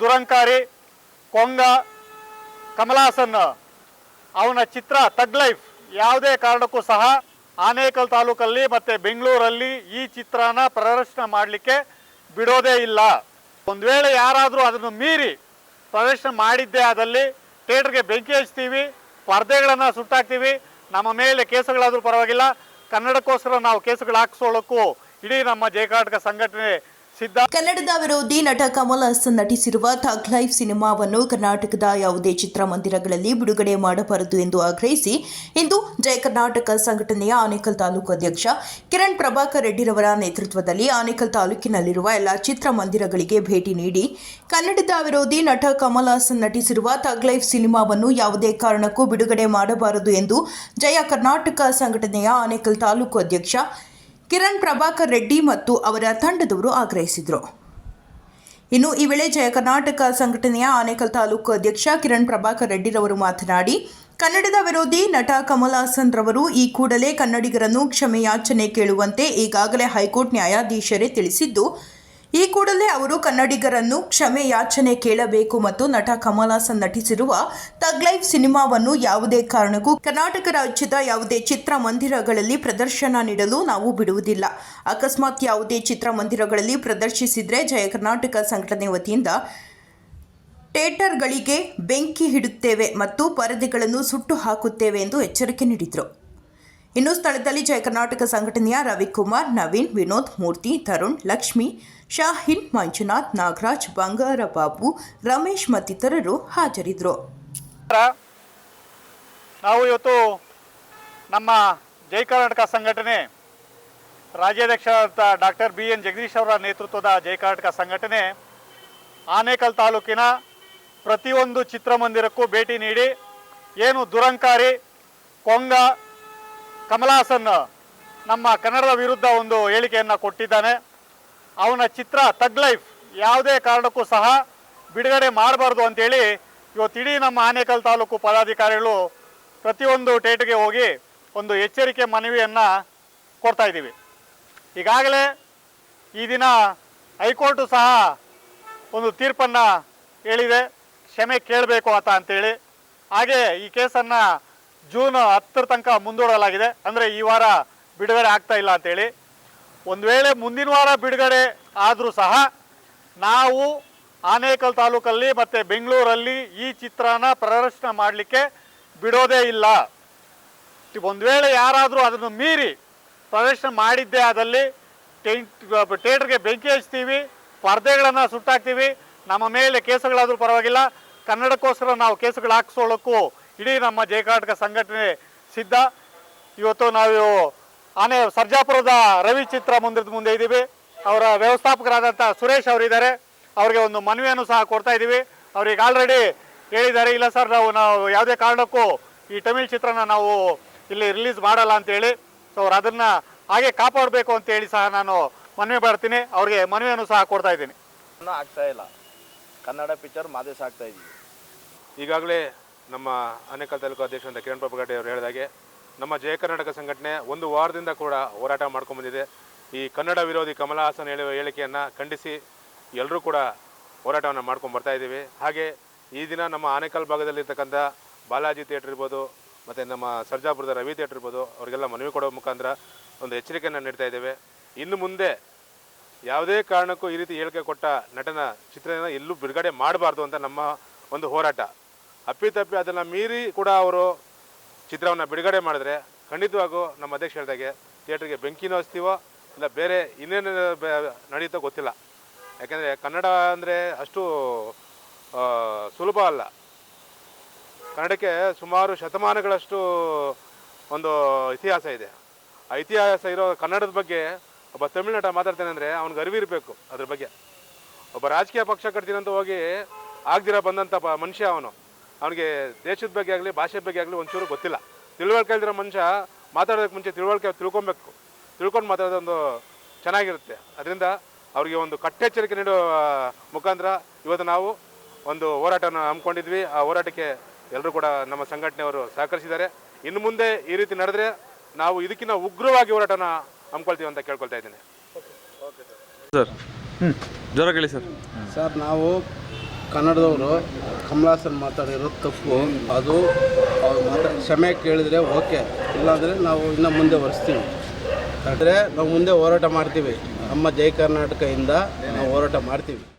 ದುರಂಕಾರಿ ಕೊಂಗ ಕಮಲಾಸನ್ ಅವನ ಚಿತ್ರ ತಗ್ ಲೈಫ್ ಯಾವುದೇ ಕಾರಣಕ್ಕೂ ಸಹ ಆನೇಕಲ್ ತಾಲೂಕಲ್ಲಿ ಮತ್ತೆ ಬೆಂಗಳೂರಲ್ಲಿ ಈ ಚಿತ್ರನ ಪ್ರದರ್ಶನ ಮಾಡಲಿಕ್ಕೆ ಬಿಡೋದೇ ಇಲ್ಲ. ಒಂದು ವೇಳೆ ಯಾರಾದರೂ ಅದನ್ನು ಮೀರಿ ಪ್ರದರ್ಶನ ಮಾಡಿದ್ದೇ ಆದಲ್ಲಿ ಥಿಯೇಟ್ರಿಗೆ ಬೆಂಕಿ ಹಚ್ತೀವಿ ಸ್ಪರ್ಧೆಗಳನ್ನು ಸುಟ್ಟಾಕ್ತೀವಿ, ನಮ್ಮ ಮೇಲೆ ಕೇಸುಗಳಾದರೂ ಪರವಾಗಿಲ್ಲ, ಕನ್ನಡಕ್ಕೋಸ್ಕರ ನಾವು ಕೇಸುಗಳು ಹಾಕ್ಸೋಳಕ್ಕೂ ಇಡೀ ನಮ್ಮ ಜಯಕಾಟಕ ಸಂಘಟನೆ ಕನ್ನಡದ ವಿರೋಧಿ ನಟ ಕಮಲ್ ಹಾಸನ್ ನಟಿಸಿರುವ ಥಗ್ ಲೈಫ್ ಸಿನಿಮಾವನ್ನು ಕರ್ನಾಟಕದ ಯಾವುದೇ ಚಿತ್ರಮಂದಿರಗಳಲ್ಲಿ ಬಿಡುಗಡೆ ಮಾಡಬಾರದು ಎಂದು ಆಗ್ರಹಿಸಿ, ಇಂದು ಜಯ ಕರ್ನಾಟಕ ಸಂಘಟನೆಯ ಆನೇಕಲ್ ತಾಲೂಕು ಅಧ್ಯಕ್ಷ ಕಿರಣ್ ಪ್ರಭಾಕರ್ ರೆಡ್ಡಿರವರ ನೇತೃತ್ವದಲ್ಲಿ ಆನೇಕಲ್ ತಾಲೂಕಿನಲ್ಲಿರುವ ಎಲ್ಲ ಚಿತ್ರಮಂದಿರಗಳಿಗೆ ಭೇಟಿ ನೀಡಿ, ಕನ್ನಡದ ವಿರೋಧಿ ನಟ ಕಮಲ್ ಹಾಸನ್ ನಟಿಸಿರುವ ಥಗ್ ಲೈಫ್ ಸಿನಿಮಾವನ್ನು ಯಾವುದೇ ಕಾರಣಕ್ಕೂ ಬಿಡುಗಡೆ ಮಾಡಬಾರದು ಎಂದು ಜಯ ಕರ್ನಾಟಕ ಸಂಘಟನೆಯ ಆನೇಕಲ್ ತಾಲೂಕು ಅಧ್ಯಕ್ಷ ಕಿರಣ್ ಪ್ರಭಾಕರ್ ರೆಡ್ಡಿ ಮತ್ತು ಅವರ ತಂಡದವರು ಆಗ್ರಹಿಸಿದರು. ಇನ್ನು ಈ ವೇಳೆ ಜಯ ಕರ್ನಾಟಕ ಸಂಘಟನೆಯ ಆನೇಕಲ್ ತಾಲೂಕು ಅಧ್ಯಕ್ಷ ಕಿರಣ್ ಪ್ರಭಾಕರ್ ರೆಡ್ಡಿರವರು ಮಾತನಾಡಿ, ಕನ್ನಡದ ವಿರೋಧಿ ನಟ ಕಮಲ್ ಹಾಸನ್ ರವರು ಈ ಕೂಡಲೇ ಕನ್ನಡಿಗರನ್ನು ಕ್ಷಮೆಯಾಚನೆ ಕೇಳುವಂತೆ ಈಗಾಗಲೇ ಹೈಕೋರ್ಟ್ ನ್ಯಾಯಾಧೀಶರೇ ತಿಳಿಸಿದ್ದು ಈ ಕೂಡಲೇ ಅವರು ಕನ್ನಡಿಗರನ್ನು ಕ್ಷಮೆ ಯಾಚನೆ ಕೇಳಬೇಕು ಮತ್ತು ನಟ ಕಮಲ್ ಹಾಸನ್ ನಟಿಸಿರುವ ತಗ್ ಲೈಫ್ ಸಿನಿಮಾವನ್ನು ಯಾವುದೇ ಕಾರಣಕ್ಕೂ ಕರ್ನಾಟಕ ರಾಜ್ಯದ ಯಾವುದೇ ಚಿತ್ರಮಂದಿರಗಳಲ್ಲಿ ಪ್ರದರ್ಶನ ನೀಡಲು ನಾವು ಬಿಡುವುದಿಲ್ಲ. ಅಕಸ್ಮಾತ್ ಯಾವುದೇ ಚಿತ್ರಮಂದಿರಗಳಲ್ಲಿ ಪ್ರದರ್ಶಿಸಿದರೆ ಜಯ ಕರ್ನಾಟಕ ಸಂಘಟನೆ ವತಿಯಿಂದ ಥಿಯೇಟರ್ಗಳಿಗೆ ಬೆಂಕಿ ಹಿಡುತ್ತೇವೆ ಮತ್ತು ಪರದೆಗಳನ್ನು ಸುಟ್ಟು ಹಾಕುತ್ತೇವೆ ಎಂದು ಎಚ್ಚರಿಕೆ ನೀಡಿದರು. ಇನ್ನು ಸ್ಥಳದಲ್ಲಿ ಜಯ ಕರ್ನಾಟಕ ಸಂಘಟನೆಯ ರವಿಕುಮಾರ್, ನವೀನ್, ವಿನೋದ್, ಮೂರ್ತಿ, ತರುಣ್, ಲಕ್ಷ್ಮಿ, ಶಾಹಿನ್, ಮಂಜುನಾಥ್, ನಾಗರಾಜ್ ಬಂಗಾರ ಬಾಬು ರಮೇಶ್ ಮತ್ತಿತರರು ಹಾಜರಿದ್ದರು. ನಾವು ಇವತ್ತು ನಮ್ಮ ಜೈ ಕರ್ನಾಟಕ ಸಂಘಟನೆ ರಾಜ್ಯಾಧ್ಯಕ್ಷ ಡಾಕ್ಟರ್ ಬಿ ಎನ್ ಜಗದೀಶ್ ಅವರ ನೇತೃತ್ವದ ಜೈ ಕರ್ನಾಟಕ ಸಂಘಟನೆ ಆನೇಕಲ್ ತಾಲೂಕಿನ ಪ್ರತಿಯೊಂದು ಚಿತ್ರಮಂದಿರಕ್ಕೂ ಭೇಟಿ ನೀಡಿ ಏನು ದುರಂಕಾರಿ, ಕೊಂಗ ಕಮಲಾಸನ್ ನಮ್ಮ ಕನ್ನಡದ ವಿರುದ್ಧ ಒಂದು ಹೇಳಿಕೆಯನ್ನು ಕೊಟ್ಟಿದ್ದಾನೆ. ಅವನ ಚಿತ್ರ ತಗ್ ಲೈಫ್ ಯಾವುದೇ ಕಾರಣಕ್ಕೂ ಸಹ ಬಿಡುಗಡೆ ಮಾಡಬಾರ್ದು ಅಂತೇಳಿ ಇವತ್ತು ಇಡೀ ನಮ್ಮ ಆನೇಕಲ್ ತಾಲೂಕು ಪದಾಧಿಕಾರಿಗಳು ಪ್ರತಿಯೊಂದು ಟೇಟ್ಗೆ ಹೋಗಿ ಒಂದು ಎಚ್ಚರಿಕೆ ಮನವಿಯನ್ನು ಕೊಡ್ತಾ ಇದ್ದೀವಿ. ಈಗಾಗಲೇ ಈ ದಿನ ಹೈಕೋರ್ಟು ಸಹ ಒಂದು ತೀರ್ಪನ್ನು ಹೇಳಿದೆ. ಕ್ಷಮೆ ಕೇಳಬೇಕು ಆತ ಅಂತೇಳಿ. ಹಾಗೆ ಈ ಕೇಸನ್ನು ಜೂನ್ ಹತ್ತರ ತನಕ ಮುಂದೂಡಲಾಗಿದೆ. ಅಂದರೆ ಈ ವಾರ ಬಿಡುಗಡೆ ಆಗ್ತಾ ಇಲ್ಲ ಅಂತೇಳಿ ಒಂದು ವೇಳೆ ಮುಂದಿನ ವಾರ ಬಿಡುಗಡೆ ಆದರೂ ಸಹ ನಾವು ಆನೇಕಲ್ ತಾಲೂಕಲ್ಲಿ ಮತ್ತು ಬೆಂಗಳೂರಲ್ಲಿ ಈ ಚಿತ್ರನ ಪ್ರದರ್ಶನ ಮಾಡಲಿಕ್ಕೆ ಬಿಡೋದೇ ಇಲ್ಲ. ಒಂದು ವೇಳೆ ಯಾರಾದರೂ ಅದನ್ನು ಮೀರಿ ಪ್ರದರ್ಶನ ಮಾಡಿದ್ದೇ ಆದಲ್ಲಿ ಥಿಯೇಟ್ರಿಗೆ ಬೆಂಕಿ ಹಚ್ತೀವಿ, ಪರ್ದೆಗಳನ್ನು ಸುಟ್ಟಾಕ್ತೀವಿ, ನಮ್ಮ ಮೇಲೆ ಕೇಸುಗಳಾದರೂ ಪರವಾಗಿಲ್ಲ, ಕನ್ನಡಕ್ಕೋಸ್ಕರ ನಾವು ಕೇಸುಗಳು ಹಾಕ್ಸೋಳಕ್ಕೂ ಇಡೀ ನಮ್ಮ ಜಯಕಾಟಕ ಸಂಘಟನೆ ಸಿದ್ಧ. ಇವತ್ತು ನಾವು ಆನೆ ಸರ್ಜಾಪುರದ ರವಿ ಚಿತ್ರ ಮಂದಿರದ ಮುಂದೆ ಇದ್ದೀವಿ. ಅವರ ವ್ಯವಸ್ಥಾಪಕರಾದಂಥ ಸುರೇಶ್ ಅವರಿದ್ದಾರೆ ಅವರಿಗೆ ಒಂದು ಮನವಿಯನ್ನು ಸಹ ಕೊಡ್ತಾ ಇದ್ದೀವಿ. ಅವ್ರಿಗೆ ಆಲ್ರೆಡಿ ಹೇಳಿದ್ದಾರೆ ಇಲ್ಲ ಸರ್ ನಾವು ನಾವು ಯಾವುದೇ ಕಾರಣಕ್ಕೂ ಈ ತಮಿಳ್ ಚಿತ್ರನ ನಾವು ಇಲ್ಲಿ ರಿಲೀಸ್ ಮಾಡಲ್ಲ ಅಂತೇಳಿ ಸೊ ಅವ್ರು ಅದನ್ನು ಹಾಗೆ ಕಾಪಾಡಬೇಕು ಅಂತೇಳಿ ಸಹ ನಾನು ಮನವಿ ಮಾಡ್ತೀನಿ. ಅವ್ರಿಗೆ ಮನವಿಯನ್ನು ಸಹ ಕೊಡ್ತಾ ಇದ್ದೀನಿ. ಆಗ್ತಾ ಇಲ್ಲ. ಕನ್ನಡ ಪಿಕ್ಚರ್ ಮಾದೇಶ ಆಗ್ತಾ ಇದ್ದೀವಿ ಈಗಾಗಲೇ ನಮ್ಮ ಆನೇಕಲ್ ತಾಲೂಕು ಅಂತ ಕಿರಣ್ ಪ್ರಭುಗಡ್ಡೆ ಅವರು ಹೇಳಿದಾಗೆ, ನಮ್ಮ ಜಯ ಕರ್ನಾಟಕ ಸಂಘಟನೆ ಒಂದು ವಾರದಿಂದ ಕೂಡ ಹೋರಾಟ ಮಾಡ್ಕೊಂಡ್ಬಂದಿದೆ ಈ ಕನ್ನಡ ವಿರೋಧಿ ಕಮಲ ಹಾಸನ್ ಹೇಳುವ ಹೇಳಿಕೆಯನ್ನು ಖಂಡಿಸಿ ಎಲ್ಲರೂ ಕೂಡ ಹೋರಾಟವನ್ನು ಮಾಡ್ಕೊಂಡು ಬರ್ತಾ ಇದ್ದೀವಿ. ಹಾಗೆ ಈ ದಿನ ನಮ್ಮ ಆನೇಕಲ್ ಭಾಗದಲ್ಲಿರ್ತಕ್ಕಂಥ ಬಾಲಾಜಿ ಥಿಯೇಟರ್ ಇರ್ಬೋದು, ಮತ್ತು ನಮ್ಮ ಸರ್ಜಾಪುರದ ರವಿ ಥಿಯೇಟರ್ ಇರ್ಬೋದು, ಅವರಿಗೆಲ್ಲ ಮನವಿ ಕೊಡೋ ಮುಖಾಂತರ ಒಂದು ಎಚ್ಚರಿಕೆಯನ್ನು ನೀಡ್ತಾ ಇದ್ದೇವೆ. ಇನ್ನು ಮುಂದೆ ಯಾವುದೇ ಕಾರಣಕ್ಕೂ ಈ ರೀತಿ ಹೇಳಿಕೆ ಕೊಟ್ಟ ನಟನ ಚಿತ್ರನ ಎಲ್ಲೂ ಬಿಡುಗಡೆ ಮಾಡಬಾರ್ದು ಅಂತ ನಮ್ಮ ಒಂದು ಹೋರಾಟ. ಅಪ್ಪಿತಪ್ಪಿ ಅದನ್ನು ಮೀರಿ ಕೂಡ ಅವರು ಚಿತ್ರವನ್ನು ಬಿಡುಗಡೆ ಮಾಡಿದ್ರೆ ಖಂಡಿತವಾಗೂ ನಮ್ಮ ಅಧ್ಯಕ್ಷ ಹೇಳಿದಾಗೆ ಥಿಯೇಟ್ರಿಗೆ ಬೆಂಕಿನೂ ಹಚ್ತೀವೋ ಇಲ್ಲ ಬೇರೆ ಇನ್ನೇನು ನಡೆಯುತ್ತೋ ಗೊತ್ತಿಲ್ಲ. ಯಾಕೆಂದರೆ ಕನ್ನಡ ಅಂದರೆ ಅಷ್ಟು ಸುಲಭ ಅಲ್ಲ. ಕನ್ನಡಕ್ಕೆ ಸುಮಾರು ಶತಮಾನಗಳಷ್ಟು ಒಂದು ಇತಿಹಾಸ ಇದೆ. ಆ ಇತಿಹಾಸ ಇರೋ ಕನ್ನಡದ ಬಗ್ಗೆ ಒಬ್ಬ ತಮಿಳ್ನಾಟ ಮಾತಾಡ್ತಾನೆ ಅಂದರೆ ಅವ್ನಿಗೆ ಅರಿವಿರಬೇಕು ಅದ್ರ ಬಗ್ಗೆ. ಒಬ್ಬ ರಾಜಕೀಯ ಪಕ್ಷ ಕಟ್ತೀನಂತ ಹೋಗಿ ಆಗ್ದಿರ ಬಂದಂಥ ಮನುಷ್ಯ ಅವನು. ಅವನಿಗೆ ದೇಶದ ಬಗ್ಗೆ ಆಗಲಿ ಭಾಷೆ ಬಗ್ಗೆ ಆಗಲಿ ಒಂಚೂರು ಗೊತ್ತಿಲ್ಲ. ತಿಳುವಳಿಕೆ ಇಲ್ದಿರೋ ಮನುಷ್ಯ ಮಾತಾಡೋದಕ್ಕೆ ಮುಂಚೆ ತಿಳುವಳಿಕೆ ತಿಳ್ಕೊಬೇಕು. ತಿಳ್ಕೊಂಡು ಮಾತಾಡೋದೊಂದು ಚೆನ್ನಾಗಿರುತ್ತೆ. ಅದರಿಂದ ಅವರಿಗೆ ಒಂದು ಕಟ್ಟೆಚ್ಚರಿಕೆ ನೀಡುವ ಮುಖಾಂತರ ಇವತ್ತು ನಾವು ಒಂದು ಹೋರಾಟನ ಹಮ್ಮಿಕೊಂಡಿದ್ವಿ. ಆ ಹೋರಾಟಕ್ಕೆ ಎಲ್ಲರೂ ಕೂಡ ನಮ್ಮ ಸಂಘಟನೆಯವರು ಸಹಕರಿಸಿದ್ದಾರೆ. ಇನ್ನು ಮುಂದೆ ಈ ರೀತಿ ನಡೆದ್ರೆ ನಾವು ಇದಕ್ಕಿಂತ ಉಗ್ರವಾಗಿ ಹೋರಾಟನ ಹಮ್ಮಿಕೊಳ್ತೀವಿ ಅಂತ ಕೇಳ್ಕೊಳ್ತಾ ಇದ್ದೀನಿ. ಸರ್. ಹ್ಞೂ ಜ್ವರ ಕೇಳಿ ಸರ್. ಸರ್ ನಾವು ಕನ್ನಡದವರು ಕಮಲಾಸನ್ ಮಾತಾಡಿರೋದು ತಪ್ಪು. ಅದು ಅವ್ರು ಮಾತಾ ಕ್ಷಮೆ ಕೇಳಿದರೆ ಓಕೆ. ಇಲ್ಲಾಂದರೆ ನಾವು ಇನ್ನು ಮುಂದೆ ಒರೆಸ್ತೀವಿ. ಆದರೆ ನಾವು ಮುಂದೆ ಹೋರಾಟ ಮಾಡ್ತೀವಿ. ನಮ್ಮ ಜೈ ಕರ್ನಾಟಕದಿಂದ ನಾವು ಹೋರಾಟ ಮಾಡ್ತೀವಿ.